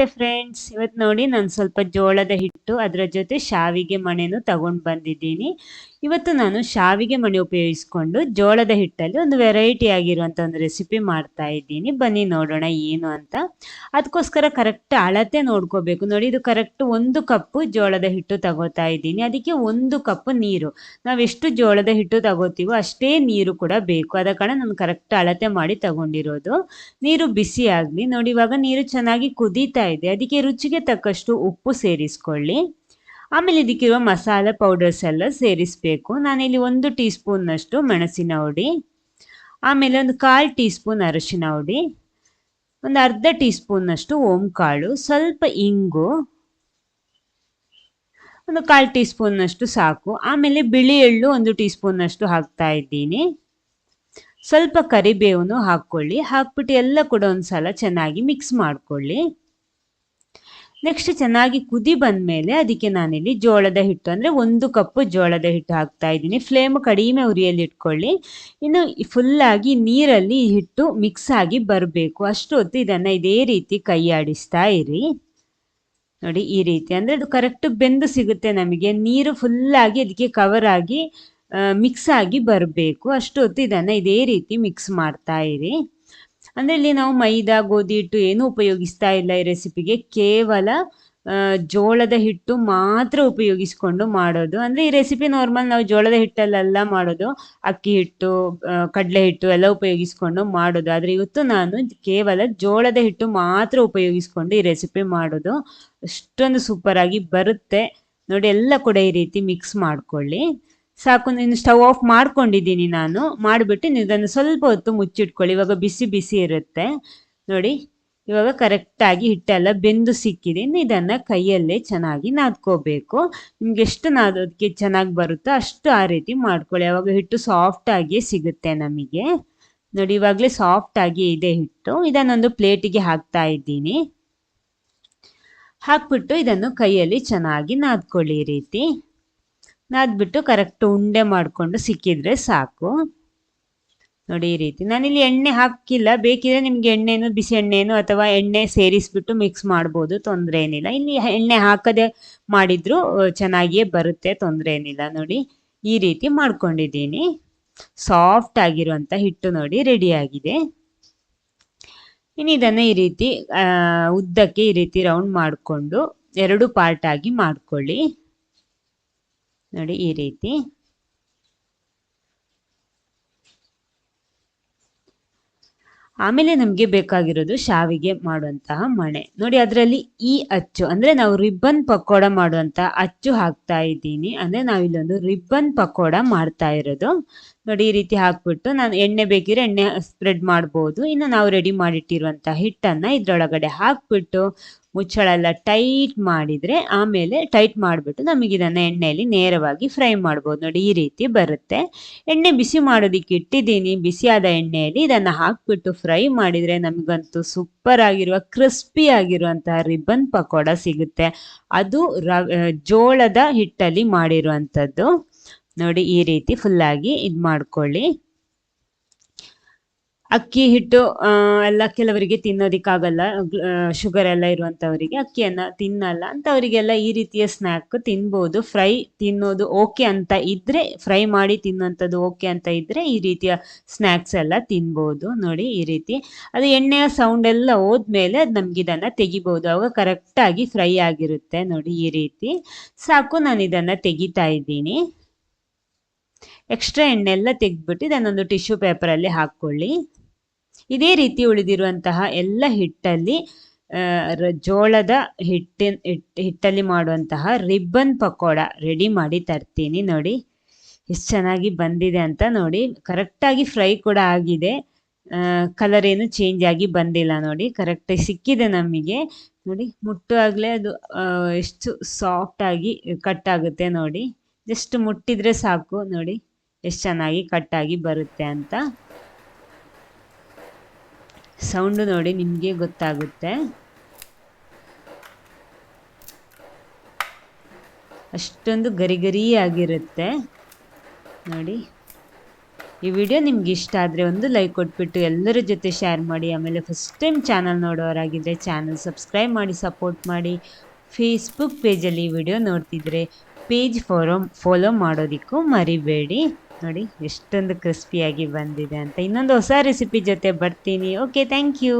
ನಮಸ್ತೆ ಫ್ರೆಂಡ್ಸ್ ಇವತ್ತು ನೋಡಿ ನಾನು ಸ್ವಲ್ಪ ಜೋಳದ ಹಿಟ್ಟು, ಅದರ ಜೊತೆ ಶಾವಿಗೆ ಮಣೆನು ತಗೊಂಡು ಬಂದಿದ್ದೀನಿ. ಇವತ್ತು ನಾನು ಶಾವಿಗೆ ಮಣೆ ಉಪಯೋಗಿಸ್ಕೊಂಡು ಜೋಳದ ಹಿಟ್ಟಲ್ಲಿ ಒಂದು ವೆರೈಟಿ ಆಗಿರುವಂಥ ಒಂದು ರೆಸಿಪಿ ಮಾಡ್ತಾ ಇದ್ದೀನಿ. ಬನ್ನಿ ನೋಡೋಣ ಏನು ಅಂತ. ಅದಕ್ಕೋಸ್ಕರ ಕರೆಕ್ಟ್ ಅಳತೆ ನೋಡ್ಕೋಬೇಕು. ನೋಡಿ, ಇದು ಕರೆಕ್ಟ್ ಒಂದು ಕಪ್ಪು ಜೋಳದ ಹಿಟ್ಟು ತಗೋತಾ ಇದ್ದೀನಿ. ಅದಕ್ಕೆ ಒಂದು ಕಪ್ ನೀರು. ನಾವು ಎಷ್ಟು ಜೋಳದ ಹಿಟ್ಟು ತಗೋತೀವೋ ಅಷ್ಟೇ ನೀರು ಕೂಡ ಬೇಕು. ಅದ ಕಾರಣ ನಾನು ಕರೆಕ್ಟ್ ಅಳತೆ ಮಾಡಿ ತಗೊಂಡಿರೋದು. ನೀರು ಬಿಸಿ ಆಗಲಿ. ನೋಡಿ, ಇವಾಗ ನೀರು ಚೆನ್ನಾಗಿ ಕುದೀತಾ ಇದೆ. ಅದಕ್ಕೆ ರುಚಿಗೆ ತಕ್ಕಷ್ಟು ಉಪ್ಪು ಸೇರಿಸ್ಕೊಳ್ಳಿ. ಆಮೇಲೆ ಇದಕ್ಕಿರುವ ಮಸಾಲೆ ಪೌಡರ್ಸ್ ಎಲ್ಲ ಸೇರಿಸಬೇಕು. ನಾನಿಲ್ಲಿ ಒಂದು ಟೀ ಸ್ಪೂನ್ನಷ್ಟು ಮೆಣಸಿನ ಹುಡಿ ಆಮೇಲೆ ಒಂದು ಕಾಲು ಟೀ ಸ್ಪೂನ್ ಅರಶಿನ ಹುಡಿ ಒಂದು ಅರ್ಧ ಟೀ ಸ್ಪೂನ್ನಷ್ಟು ಓಂಕಾಳು, ಸ್ವಲ್ಪ ಇಂಗು, ಒಂದು ಕಾಲು ಟೀ ಸ್ಪೂನ್ನಷ್ಟು ಸಾಕು. ಆಮೇಲೆ ಬಿಳಿ ಎಳ್ಳು ಒಂದು ಟೀ ಸ್ಪೂನ್ನಷ್ಟು ಹಾಕ್ತಾ ಇದ್ದೀನಿ. ಸ್ವಲ್ಪ ಕರಿಬೇವನ್ನು ಹಾಕ್ಕೊಳ್ಳಿ. ಹಾಕ್ಬಿಟ್ಟು ಎಲ್ಲ ಕೂಡ ಒಂದ್ಸಲ ಚೆನ್ನಾಗಿ ಮಿಕ್ಸ್ ಮಾಡ್ಕೊಳ್ಳಿ. ನೆಕ್ಸ್ಟ್ ಚೆನ್ನಾಗಿ ಕುದಿ ಬಂದ ಮೇಲೆ ಅದಕ್ಕೆ ನಾನಿಲ್ಲಿ ಜೋಳದ ಹಿಟ್ಟು, ಅಂದರೆ ಒಂದು ಕಪ್ಪು ಜೋಳದ ಹಿಟ್ಟು ಹಾಕ್ತಾ ಇದ್ದೀನಿ. ಫ್ಲೇಮ್ ಕಡಿಮೆ ಉರಿಯಲ್ಲಿ ಇಟ್ಕೊಳ್ಳಿ. ಇನ್ನು ಫುಲ್ಲಾಗಿ ನೀರಲ್ಲಿ ಹಿಟ್ಟು ಮಿಕ್ಸ್ ಆಗಿ ಬರಬೇಕು. ಅಷ್ಟು ಹೊತ್ತು ಇದನ್ನು ಇದೇ ರೀತಿ ಕೈಯಾಡಿಸ್ತಾ ಇರಿ. ನೋಡಿ, ಈ ರೀತಿ. ಅಂದರೆ ಅದು ಕರೆಕ್ಟ್ ಬೆಂದು ಸಿಗುತ್ತೆ ನಮಗೆ. ನೀರು ಫುಲ್ಲಾಗಿ ಅದಕ್ಕೆ ಕವರ್ ಆಗಿ ಮಿಕ್ಸ್ ಆಗಿ ಬರಬೇಕು. ಅಷ್ಟು ಹೊತ್ತು ಇದನ್ನು ಇದೇ ರೀತಿ ಮಿಕ್ಸ್ ಮಾಡ್ತಾ ಇರಿ. ಅಂದರೆ ಇಲ್ಲಿ ನಾವು ಮೈದಾ, ಗೋಧಿ ಹಿಟ್ಟು ಏನು ಉಪಯೋಗಿಸ್ತಾ ಇಲ್ಲ ಈ ರೆಸಿಪಿಗೆ ಕೇವಲ ಜೋಳದ ಹಿಟ್ಟು ಮಾತ್ರ ಉಪಯೋಗಿಸ್ಕೊಂಡು ಮಾಡೋದು. ಅಂದರೆ ಈ ರೆಸಿಪಿ ನಾರ್ಮಲ್ ನಾವು ಜೋಳದ ಹಿಟ್ಟಲ್ಲೆಲ್ಲ ಮಾಡೋದು. ಅಕ್ಕಿ ಹಿಟ್ಟು ಕಡಲೆ ಹಿಟ್ಟು ಎಲ್ಲ ಉಪಯೋಗಿಸ್ಕೊಂಡು ಮಾಡೋದು. ಆದರೆ ಇವತ್ತು ನಾನು ಕೇವಲ ಜೋಳದ ಹಿಟ್ಟು ಮಾತ್ರ ಉಪಯೋಗಿಸ್ಕೊಂಡು ಈ ರೆಸಿಪಿ ಮಾಡೋದು. ಅಷ್ಟೊಂದು ಸೂಪರಾಗಿ ಬರುತ್ತೆ. ನೋಡಿ, ಎಲ್ಲ ಕೂಡ ಈ ರೀತಿ ಮಿಕ್ಸ್ ಮಾಡ್ಕೊಳ್ಳಿ. ಸಾಕು, ನೀನು ಸ್ಟವ್ ಆಫ್ ಮಾಡ್ಕೊಂಡಿದ್ದೀನಿ ನಾನು. ಮಾಡಿಬಿಟ್ಟು ನೀವು ಇದನ್ನು ಸ್ವಲ್ಪ ಹೊತ್ತು ಮುಚ್ಚಿಟ್ಕೊಳ್ಳಿ ಇವಾಗ ಬಿಸಿ ಬಿಸಿ ಇರುತ್ತೆ. ನೋಡಿ, ಇವಾಗ ಕರೆಕ್ಟಾಗಿ ಹಿಟ್ಟೆಲ್ಲ ಬೆಂದು ಸಿಕ್ಕಿದೆ. ಇದನ್ನು ಕೈಯಲ್ಲೇ ಚೆನ್ನಾಗಿ ನಾದ್ಕೋಬೇಕು. ನಿಮ್ಗೆ ಎಷ್ಟು ನಾದೋದಕ್ಕೆ ಚೆನ್ನಾಗಿ ಬರುತ್ತೋ ಅಷ್ಟು ಆ ರೀತಿ ಮಾಡ್ಕೊಳ್ಳಿ. ಅವಾಗ ಹಿಟ್ಟು ಸಾಫ್ಟಾಗಿಯೇ ಸಿಗುತ್ತೆ ನಮಗೆ. ನೋಡಿ, ಇವಾಗಲೇ ಸಾಫ್ಟಾಗಿ ಇದೆ ಹಿಟ್ಟು. ಇದನ್ನೊಂದು ಪ್ಲೇಟಿಗೆ ಹಾಕ್ತಾ ಇದ್ದೀನಿ. ಹಾಕ್ಬಿಟ್ಟು ಇದನ್ನು ಕೈಯಲ್ಲಿ ಚೆನ್ನಾಗಿ ನಾದ್ಕೊಳ್ಳಿ ರೀತಿ. ನಾದ್ಬಿಟ್ಟು ಕರೆಕ್ಟ್ ಉಂಡೆ ಮಾಡಿಕೊಂಡು ಸಿಕ್ಕಿದ್ರೆ ಸಾಕು. ನೋಡಿ ಈ ರೀತಿ. ನಾನಿಲ್ಲಿ ಎಣ್ಣೆ ಹಾಕಿಲ್ಲ. ಬೇಕಿದ್ರೆ ನಿಮಗೆ ಎಣ್ಣೆನು, ಬಿಸಿ ಎಣ್ಣೆನು ಅಥವಾ ಎಣ್ಣೆ ಸೇರಿಸ್ಬಿಟ್ಟು ಮಿಕ್ಸ್ ಮಾಡ್ಬೋದು. ತೊಂದರೆ ಏನಿಲ್ಲ ಇಲ್ಲಿ ಎಣ್ಣೆ ಹಾಕದೆ ಮಾಡಿದ್ರು ಚೆನ್ನಾಗಿಯೇ ಬರುತ್ತೆ. ತೊಂದರೆ ಏನಿಲ್ಲ ನೋಡಿ ಈ ರೀತಿ ಮಾಡ್ಕೊಂಡಿದ್ದೀನಿ. ಸಾಫ್ಟ್ ಆಗಿರುವಂಥ ಹಿಟ್ಟು ನೋಡಿ ರೆಡಿ ಆಗಿದೆ. ಇನ್ನು ಇದನ್ನು ಈ ರೀತಿ ಉದ್ದಕ್ಕೆ ಈ ರೀತಿ ರೌಂಡ್ ಮಾಡಿಕೊಂಡು ಎರಡು ಪಾರ್ಟ್ ಆಗಿ ಮಾಡ್ಕೊಳ್ಳಿ. ನೋಡಿ ಈ ರೀತಿ. ಆಮೇಲೆ ನಮಗೆ ಬೇಕಾಗಿರೋದು ಶಾವಿಗೆ ಮಾಡುವಂತಹ ಮಣೆ. ನೋಡಿ ಅದರಲ್ಲಿ ಈ ಅಚ್ಚು, ಅಂದರೆ ನಾವು ರಿಬ್ಬನ್ ಪಕೋಡ ಮಾಡುವಂತಹ ಅಚ್ಚು ಹಾಕ್ತಾ ಇದ್ದೀನಿ. ಅಂದರೆ ನಾವಿಲ್ಲೊಂದು ರಿಬ್ಬನ್ ಪಕೋಡ ಮಾಡ್ತಾ ಇರೋದು. ನೋಡಿ ಈ ರೀತಿ ಹಾಕ್ಬಿಟ್ಟು ನಾನು ಎಣ್ಣೆ ಬೇಕಿದ್ರೆ ಎಣ್ಣೆ ಸ್ಪ್ರೆಡ್ ಮಾಡ್ಬೋದು. ಇನ್ನು ನಾವು ರೆಡಿ ಮಾಡಿಟ್ಟಿರುವಂಥ ಹಿಟ್ಟನ್ನು ಇದರೊಳಗಡೆ ಹಾಕ್ಬಿಟ್ಟು ಮುಚ್ಚಳ ಎಲ್ಲ ಟೈಟ್ ಮಾಡಿದರೆ ಆಮೇಲೆ ಟೈಟ್ ಮಾಡಿಬಿಟ್ಟು ನಮಗೆ ಇದನ್ನು ಎಣ್ಣೆಯಲ್ಲಿ ನೇರವಾಗಿ ಫ್ರೈ ಮಾಡ್ಬೋದು. ನೋಡಿ, ಈ ರೀತಿ ಬರುತ್ತೆ. ಎಣ್ಣೆ ಬಿಸಿ ಮಾಡೋದಕ್ಕೆ ಇಟ್ಟಿದ್ದೀನಿ. ಬಿಸಿಯಾದ ಎಣ್ಣೆಯಲ್ಲಿ ಇದನ್ನು ಹಾಕ್ಬಿಟ್ಟು ಫ್ರೈ ಮಾಡಿದರೆ ನಮಗಂತೂ ಸೂಪರ್ ಆಗಿರುವ ಕ್ರಿಸ್ಪಿ ಆಗಿರುವಂತಹ ರಿಬ್ಬನ್ ಪಕೋಡ ಸಿಗುತ್ತೆ. ಅದು ಜೋಳದ ಹಿಟ್ಟಲ್ಲಿ ಮಾಡಿರುವಂಥದ್ದು. ನೋಡಿ, ಈ ರೀತಿ ಫುಲ್ಲಾಗಿ ಇದು ಮಾಡ್ಕೊಳ್ಳಿ ಅಕ್ಕಿ ಹಿಟ್ಟು ಎಲ್ಲ ಕೆಲವರಿಗೆ ತಿನ್ನೋದಿಕ್ಕಾಗಲ್ಲ. ಶುಗರ್ ಎಲ್ಲ ಇರುವಂಥವರಿಗೆ ಅಕ್ಕಿಯನ್ನು ತಿನ್ನಲ್ಲ. ಅಂಥವರಿಗೆಲ್ಲ ಈ ರೀತಿಯ ಸ್ನ್ಯಾಕ್ ತಿನ್ಬೋದು. ಫ್ರೈ ತಿನ್ನೋದು ಓಕೆ ಅಂತ ಇದ್ದರೆ ಫ್ರೈ ಮಾಡಿ ತಿನ್ನುವಂಥದ್ದು ಓಕೆ ಅಂತ ಇದ್ದರೆ ಈ ರೀತಿಯ ಸ್ನ್ಯಾಕ್ಸ್ ಎಲ್ಲ ತಿನ್ಬೋದು. ನೋಡಿ ಈ ರೀತಿ. ಅದು ಎಣ್ಣೆಯ ಸೌಂಡ್ ಎಲ್ಲ ಹೋದ್ಮೇಲೆ ಅದು ನಮ್ಗೆ ಇದನ್ನು ತೆಗಿಬೋದು. ಅವಾಗ ಕರೆಕ್ಟಾಗಿ ಫ್ರೈ ಆಗಿರುತ್ತೆ. ನೋಡಿ ಈ ರೀತಿ. ಸಾಕು, ನಾನು ಇದನ್ನು ತೆಗಿತಾ ಇದ್ದೀನಿ. ಎಕ್ಸ್ಟ್ರಾ ಎಣ್ಣೆ ಎಲ್ಲ ತೆಗೆದ್ಬಿಟ್ಟು ಇದನ್ನೊಂದು ಟಿಶ್ಯೂ ಪೇಪರಲ್ಲಿ ಹಾಕ್ಕೊಳ್ಳಿ. ಇದೇ ರೀತಿ ಉಳಿದಿರುವಂತಹ ಎಲ್ಲ ಹಿಟ್ಟಲ್ಲಿ ಜೋಳದ ಹಿಟ್ಟಿನ ಹಿಟ್ಟಲ್ಲಿ ಮಾಡುವಂತಹ ರಿಬ್ಬನ್ ಪಕೋಡ ರೆಡಿ ಮಾಡಿ ತರ್ತೀನಿ ನೋಡಿ. ಎಷ್ಟು ಚೆನ್ನಾಗಿ ಬಂದಿದೆ ಅಂತ ನೋಡಿ. ಕರೆಕ್ಟಾಗಿ ಫ್ರೈ ಕೂಡ ಆಗಿದೆ. ಕಲರ್ ಏನು ಚೇಂಜ್ ಆಗಿ ಬಂದಿಲ್ಲ ನೋಡಿ. ಕರೆಕ್ಟಾಗಿ ಸಿಕ್ಕಿದೆ ನಮಗೆ. ನೋಡಿ ಮುಟ್ಟುವಾಗಲೇ ಅದು ಎಷ್ಟು ಸಾಫ್ಟಾಗಿ ಕಟ್ ಆಗುತ್ತೆ ನೋಡಿ. ಜಸ್ಟ್ ಮುಟ್ಟಿದ್ರೆ ಸಾಕು ನೋಡಿ. ಎಷ್ಟು ಚೆನ್ನಾಗಿ ಕಟ್ಟಾಗಿ ಬರುತ್ತೆ ಅಂತ. ಸೌಂಡು ನೋಡಿ ನಿಮಗೆ ಗೊತ್ತಾಗುತ್ತೆ. ಅಷ್ಟೊಂದು ಗರಿ ಗರಿ ಆಗಿರುತ್ತೆ. ನೋಡಿ, ಈ ವಿಡಿಯೋ ನಿಮ್ಗೆ ಇಷ್ಟ ಆದರೆ ಒಂದು ಲೈಕ್ ಕೊಟ್ಬಿಟ್ಟು ಎಲ್ಲರ ಜೊತೆ ಶೇರ್ ಮಾಡಿ, ಆಮೇಲೆ ಫಸ್ಟ್ ಟೈಮ್ ಚಾನಲ್ ನೋಡೋರಾಗಿದ್ದರೆ ಚಾನಲ್ ಸಬ್ಸ್ಕ್ರೈಬ್ ಮಾಡಿ ಸಪೋರ್ಟ್ ಮಾಡಿ. ಫೇಸ್ಬುಕ್ ಪೇಜಲ್ಲಿ ಈ ವಿಡಿಯೋ ನೋಡ್ತಿದ್ರೆ ಪೇಜ್ ಫಾಲೋ ಫಾಲೋ ಮಾಡೋದಕ್ಕೂ ಮರಿಬೇಡಿ. ನೋಡಿ ಎಷ್ಟೊಂದು ಕ್ರಿಸ್ಪಿಯಾಗಿ ಬಂದಿದೆ ಅಂತ. ಇನ್ನೊಂದು ಹೊಸ ರೆಸಿಪಿ ಜೊತೆ ಬರ್ತೀನಿ. Okay thank you